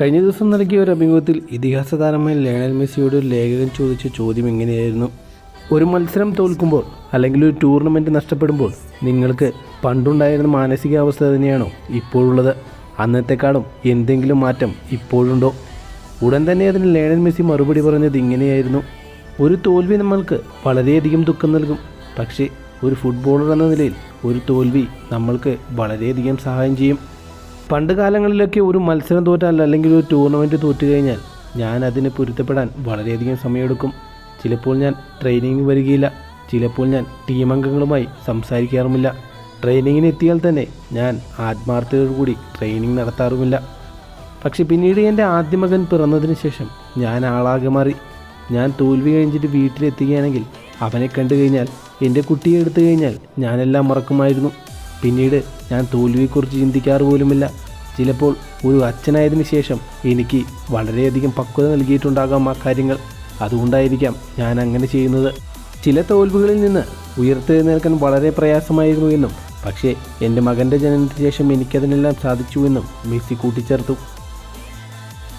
കഴിഞ്ഞ ദിവസം നൽകിയ ഒരു അഭിമുഖത്തിൽ ഇതിഹാസ താരമായ ലയണൽ മെസ്സിയോട് ലേഖകൻ ചോദിച്ച ചോദ്യം എങ്ങനെയായിരുന്നു? ഒരു മത്സരം തോൽക്കുമ്പോൾ അല്ലെങ്കിൽ ഒരു ടൂർണമെന്റ് നഷ്ടപ്പെടുമ്പോൾ നിങ്ങൾക്ക് പണ്ടുണ്ടായിരുന്ന മാനസികാവസ്ഥ തന്നെയാണോ ഇപ്പോഴുള്ളത്? അന്നത്തെക്കാളും എന്തെങ്കിലും മാറ്റം ഇപ്പോഴുണ്ടോ? ഉടൻ തന്നെ അതിന് ലയണൽ മെസ്സി മറുപടി പറഞ്ഞത് ഇങ്ങനെയായിരുന്നു. ഒരു തോൽവി നമ്മൾക്ക് വളരെയധികം ദുഃഖം നൽകും. പക്ഷേ ഒരു ഫുട്ബോളർ എന്ന നിലയിൽ ഒരു തോൽവി നമ്മൾക്ക് വളരെയധികം സഹായം ചെയ്യും. പണ്ട് കാലങ്ങളിലൊക്കെ ഒരു മത്സരം തോറ്റാൽ അല്ലെങ്കിൽ ഒരു ടൂർണമെന്റ് തോറ്റു കഴിഞ്ഞാൽ ഞാൻ അതിന് പൊരുത്തപ്പെടാൻ വളരെയധികം സമയമെടുക്കും. ചിലപ്പോൾ ഞാൻ ട്രെയിനിങ്ങിന് വരികയില്ല. ചിലപ്പോൾ ഞാൻ ടീം അംഗങ്ങളുമായി സംസാരിക്കാറുമില്ല. ട്രെയിനിങ്ങിന് എത്തിയാൽ തന്നെ ഞാൻ ആത്മാർത്ഥതയോടുകൂടി ട്രെയിനിങ് നടത്താറുമില്ല. പക്ഷെ പിന്നീട് എന്റെ ആദ്യ മകൻ പിറന്നതിന് ശേഷം ഞാൻ ആളാകെ മാറി. ഞാൻ തോൽവി കഴിഞ്ഞിട്ട് വീട്ടിലെത്തുകയാണെങ്കിൽ അവനെ കണ്ടു കഴിഞ്ഞാൽ എന്റെ കുട്ടിയെ എടുത്തു കഴിഞ്ഞാൽ ഞാനെല്ലാം മറക്കുമായിരുന്നു. പിന്നീട് ഞാൻ തോൽവിയെക്കുറിച്ച് ചിന്തിക്കാറ് പോലുമില്ല. ചിലപ്പോൾ ഒരു അച്ഛനായതിനു ശേഷം എനിക്ക് വളരെയധികം പക്വത നൽകിയിട്ടുണ്ടാകാം ആ കാര്യങ്ങൾ. അതുകൊണ്ടായിരിക്കാം ഞാൻ അങ്ങനെ ചെയ്യുന്നത്. ചില തോൽവികളിൽ നിന്ന് ഉയർത്തെഴുന്നേൽക്കാൻ വളരെ പ്രയാസമായിരുന്നു എന്നും പക്ഷേ എന്റെ മകന്റെ ജനനത്തിന് ശേഷം എനിക്കതിനെല്ലാം സാധിച്ചു എന്നും മെസ്സി കൂട്ടിച്ചേർത്തു.